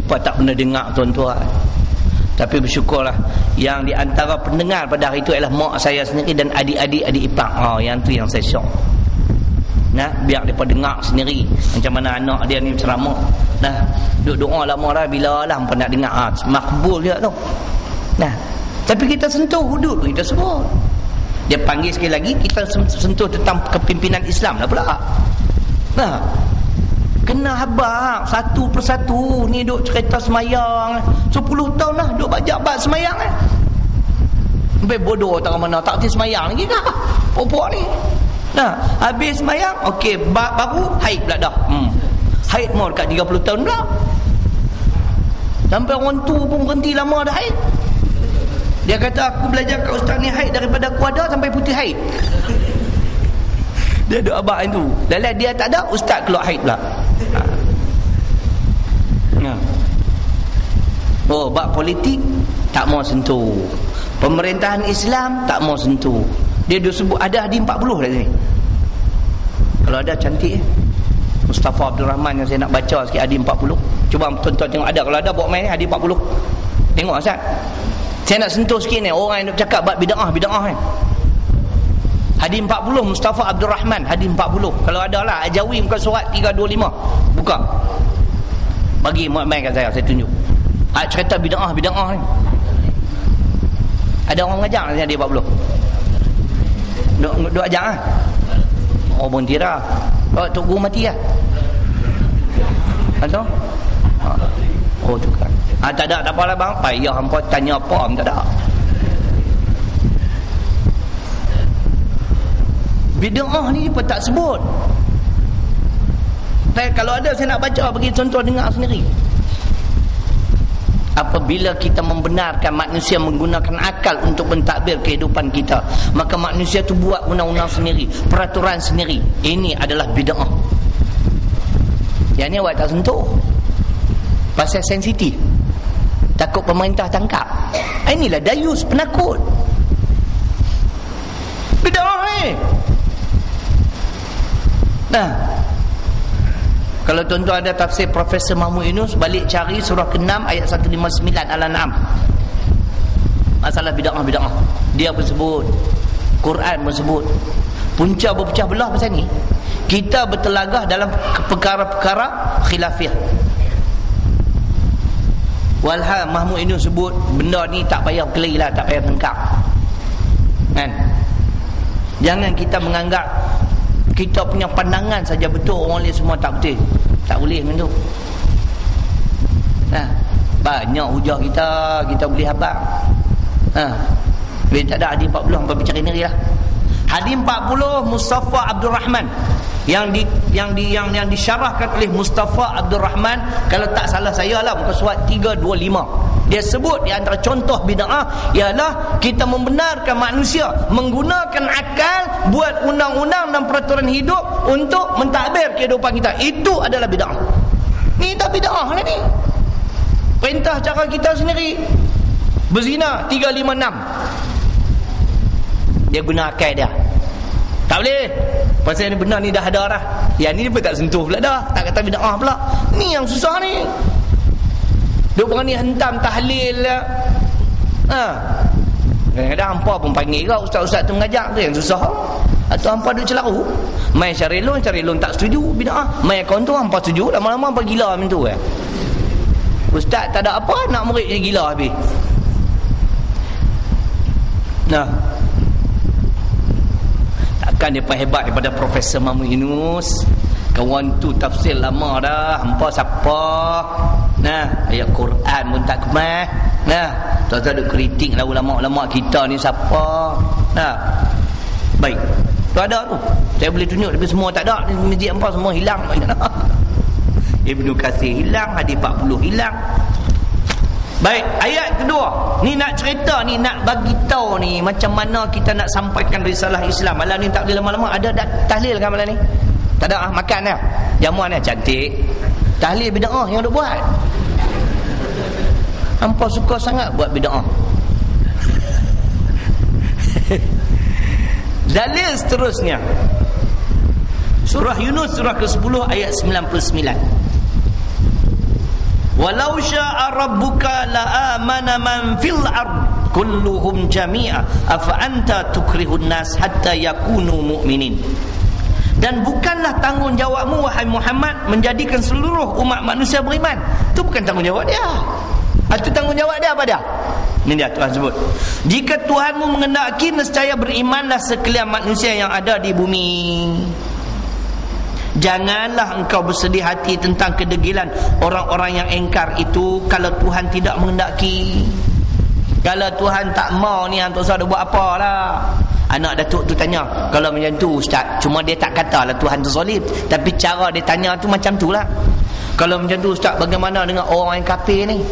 mereka tak pernah dengar tuan-tuan. Tapi bersyukurlah yang di antara pendengar pada hari itu ialah mak saya sendiri dan adik-adik adik ipar. Oh, yang tu yang saya syok. Nah biar depa dengar sendiri macam mana anak dia ni ceramah. Nah duk doa lama dah bila lah hangpa nak dengar. Ah makbul dia tu. Nah tapi kita sentuh hudud kita sebut dia panggil sekali lagi kita sentuh tentang kepimpinan Islam lah pula. Nah kena habaq satu persatu ni duk cerita semayang 10 tahun lah duk bajak bab semayang eh Sampai bodoh tak mana tak hati semayang lagi kah perempuan ni Nah, habis semayang, okey, ba baru haid pula dah. Hmm. Haid mau dekat 30 tahun pula. Sampai orang tu pun berhenti lama dah haid. Dia kata aku belajar kat ustaz ni haid daripada aku ada sampai putih haid. dia ada abang itu. Dalam dia tak ada, ustaz keluar haid pula. Ha. Nah. Oh, bab politik tak mau sentuh. Pemerintahan Islam tak mau sentuh. Dia dia sebut ada hadis 40 kat sini. Kalau ada cantik eh. Mustafa Abdul Rahman yang saya nak baca sikit hadis 40. Cuba tuan-tuan tengok ada kalau ada bawa main hadis 40. Tengok Ustaz. Saya nak sentuh sikit ni orang yang nak cakap bab bidah bidah ni. Hadis 40 Mustafa Abdul Rahman hadis 40. Kalau ada lah Ajawi muka surat 325. Buka. Bagi main kat saya saya tunjuk. Ah cerita bidah bidah ni. Ada orang mengajar hadis 40. Duk, duk ajak lah Oh pun tira Oh tok guru mati lah Atau ha. Oh tu kan ha, Tak ada tak apalah bang Payah hampa tanya apa ham tak ada Bid'ah ni pun tak sebut? Tapi kalau ada saya nak baca bagi contoh dengar sendiri. Apabila kita membenarkan manusia menggunakan akal untuk mentadbir kehidupan kita maka manusia itu buat undang-undang sendiri peraturan sendiri. Ini adalah bid'ah. Yang ni awak tak sentuh. Pasal sensitif. Takut pemerintah tangkap. Inilah dayus penakut. Bid'ah ni nah kalau tuan-tuan ada tafsir Profesor Mahmud Yunus Balik cari surah ke-6 ayat 159 Al-An'am Masalah bida'ah-bida'ah Dia pun sebut. Quran pun sebut. Punca berpecah belah pasal ni. Kita bertelagah dalam perkara-perkara khilafiyah. Walhal Mahmud Yunus sebut Benda ni tak payah keli lah Tak payah tengkap Kan? Jangan kita menganggap kita punya pandangan saja betul orang lain semua tak betul. Tak boleh macam tu. Nah, banyak hujah kita kita boleh habang ha. bila tak ada hadis 40 hampa bicara ni lah. Hadis 40 Mustafa Abdul Rahman. Yang di yang di yang yang disyarahkan oleh Mustafa Abdul Rahman kalau tak salah saya lah muka surat 325 dia sebut di antara contoh bid'ah ialah kita membenarkan manusia menggunakan akal buat undang-undang dan peraturan hidup untuk mentadbir kehidupan kita. Itu adalah bid'ah. Ni tak bid'ah lah ni. Perintah cara kita sendiri. Berzina 356. Dia guna akal dia. Tak boleh. Pasal yang benar ni dah ada dah. Yang ni pun tak sentuh pula dah. Tak kata bid'ah pula. Ni yang susah ni. Dia berani hentam tahlil lah. Ha. Kadang-kadang hampa pun panggil kau ustaz-ustaz tu mengajar tu yang susah. Atau hampa duk celaru. Mai syarilun, syarilun tak setuju bid'ah. Mai kawan tu hampa setuju, lama-lama hampa gila macam tu eh. Ustaz tak ada apa nak murid dia gila habis. Nah. Takkan dia hebat daripada Profesor Mahmud Yunus. Kawan tu tafsir lama dah. Hampa siapa? Nah, ayat Quran pun tak kemah. Nah, tuan-tuan duk kritik lah ulama-ulama kita ni siapa. Nah. Baik. Tu ada tu. Saya boleh tunjuk tapi semua tak ada. Masjid apa semua hilang. Ibnu Katsir hilang, hadis 40 hilang. Baik, ayat kedua. Ni nak cerita ni nak bagi tahu ni macam mana kita nak sampaikan risalah Islam. Malam ni tak boleh lama-lama ada tahlil kan malam ni? Tak ada ah, makan dah. Jamuan dia cantik. Tahlil bid'ah yang duk buat. Hampa suka sangat buat bid'ah. Dalil seterusnya. Surah Yunus surah ke-10 ayat 99. walau syaa rabbuka la amana man fil ard kulluhum jami'a afa anta tukrihun nas hatta yakunu mu'minin dan bukanlah tanggungjawabmu wahai Muhammad menjadikan seluruh umat manusia beriman. Itu bukan tanggungjawab dia. Itu tanggungjawab dia apa dia? Ini dia Tuhan sebut. Jika Tuhanmu mengendaki nescaya berimanlah sekalian manusia yang ada di bumi. Janganlah engkau bersedih hati tentang kedegilan orang-orang yang engkar itu kalau Tuhan tidak mengendaki. Kalau Tuhan tak mau ni Antuk Ustaz buat apa lah. Anak Datuk tu tanya, kalau macam tu Ustaz, cuma dia tak kata lah Tuhan tu zalim. Tapi cara dia tanya tu macam tu lah. Kalau macam tu Ustaz, bagaimana dengan orang yang kafir ni?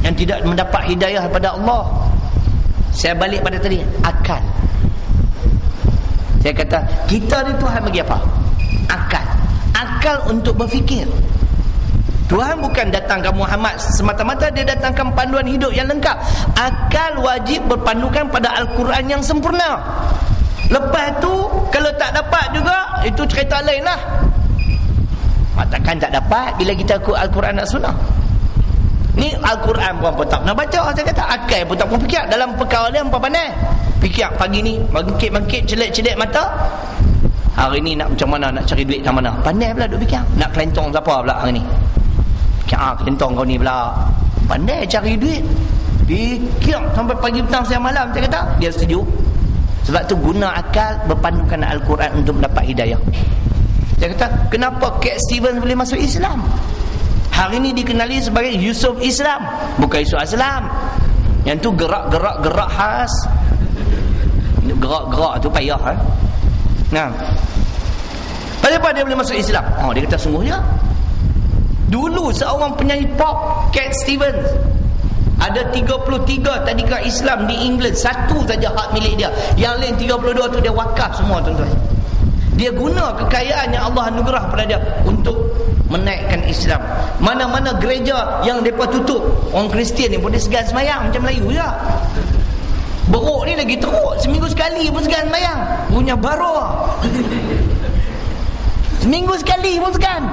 Yang tidak mendapat hidayah daripada Allah. Saya balik pada tadi, akal. Saya kata, kita ni Tuhan bagi apa? akal akal untuk berfikir Tuhan bukan datang ke Muhammad. Semata-mata dia datangkan panduan hidup yang lengkap. Akal wajib berpandukan pada Al-Quran yang sempurna. Lepas tu kalau tak dapat juga itu cerita lain lah. Takkan tak dapat bila kita ikut Al-Quran dan Sunnah. Ni Al-Quran pun, tak pernah baca saya kata. Akal pun tak pernah fikir dalam perkara dia apa pandai. Fikir pagi ni bangkit-bangkit celik-celik mata. Hari ni nak macam mana nak cari duit macam mana? Pandai pula duk fikir. Nak kelentong siapa pula hari ni? Fikir ah kelentong kau ni pula. Pandai cari duit. Fikir sampai pagi petang siang malam dia kata dia setuju. Sebab tu guna akal berpandukan Al-Quran untuk mendapat hidayah. Dia kata, kenapa Cat Stevens boleh masuk Islam? Hari ni dikenali sebagai Yusuf Islam. Bukan Yusuf Islam. Yang tu gerak-gerak gerak khas. Gerak-gerak tu payah. Eh? Nah. Kenapa dia boleh masuk Islam? Oh, dia kata sungguhnya. Dulu seorang penyanyi pop, Cat Stevens, ada 33 tadika Islam di England, satu saja hak milik dia. Yang lain 32 tu dia wakaf semua tuan-tuan. Dia guna kekayaan yang Allah anugerah pada dia untuk menaikkan Islam. Mana-mana gereja yang depa tutup, orang Kristian ni dia segan semayang macam Melayu je. Beruk ni lagi teruk Seminggu sekali pun segan mayang Punya baru Seminggu sekali pun segan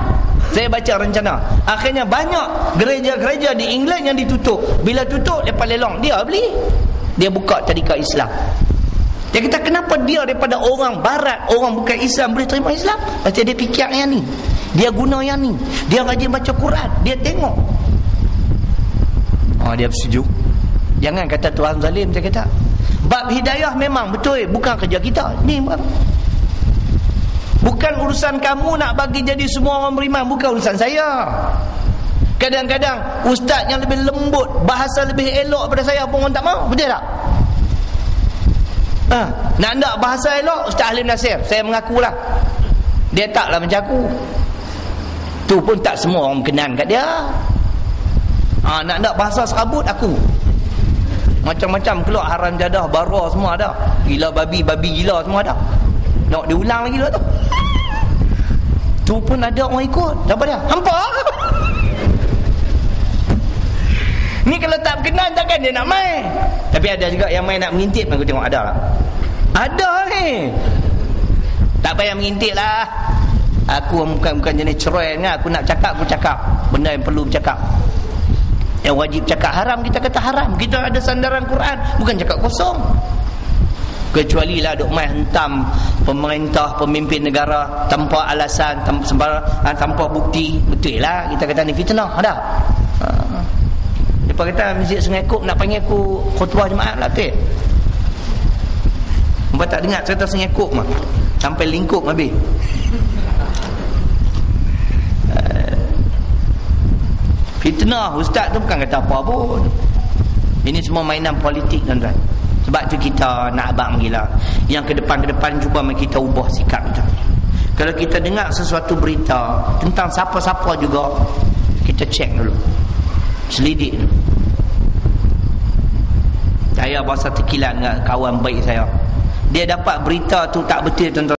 Saya baca rencana. Akhirnya banyak gereja-gereja di England yang ditutup. Bila tutup, lepas lelong Dia beli. Dia buka tadika Islam. Dia kata kenapa dia daripada orang barat Orang bukan Islam boleh terima Islam? Pasti dia fikir yang ni. Dia guna yang ni. Dia rajin baca Quran. Dia tengok. Oh dia bersejuk Jangan kata Tuhan zalim saya kata. Bab hidayah memang betul. Bukan kerja kita. Ni. Bukan urusan kamu nak bagi jadi semua orang beriman, bukan urusan saya. Kadang-kadang ustaz yang lebih lembut, bahasa lebih elok daripada saya pun orang tak mau, betul tak? Ha, nak nak bahasa elok Ustaz Halim Nasir, saya mengakulah. Dia taklah macam aku. Tu pun tak semua orang kenal kat dia. Ha, nak nak bahasa serabut aku. Macam-macam keluar haram jadah, bara semua ada. Gila babi, babi gila semua ada. Nak diulang lagi lah tu. Tu pun ada orang ikut. Siapa dia? Hampa. Ni kalau tak kenal takkan dia nak main. Tapi ada juga yang main nak mengintip aku tengok ada lah. Ada ni. Tak payah mengintip lah. Aku bukan bukan jenis cerai ni. Aku nak cakap, aku cakap. Benda yang perlu bercakap. Yang wajib cakap haram kita kata haram. Kita ada sandaran Quran, bukan cakap kosong. Kecuali lah duk mai hentam pemerintah, pemimpin negara tanpa alasan, tanpa ah, tanpa bukti. Betul lah kita kata ni fitnah, ada. Ha. Depa kata Masjid Sungai Kop nak panggil aku khutbah jemaah lah tu. Mbak tak dengar cerita Sungai Kop mah. Sampai lingkup habis. Fitnah ustaz tu bukan kata apa pun. Ini semua mainan politik tuan-tuan. Sebab tu kita nak abang gila. Yang ke depan ke depan cuba kita ubah sikap kita. Kalau kita dengar sesuatu berita tentang siapa-siapa juga kita cek dulu. Selidik dulu. Saya bahasa tekilan dengan kawan baik saya. Dia dapat berita tu tak betul tuan-tuan.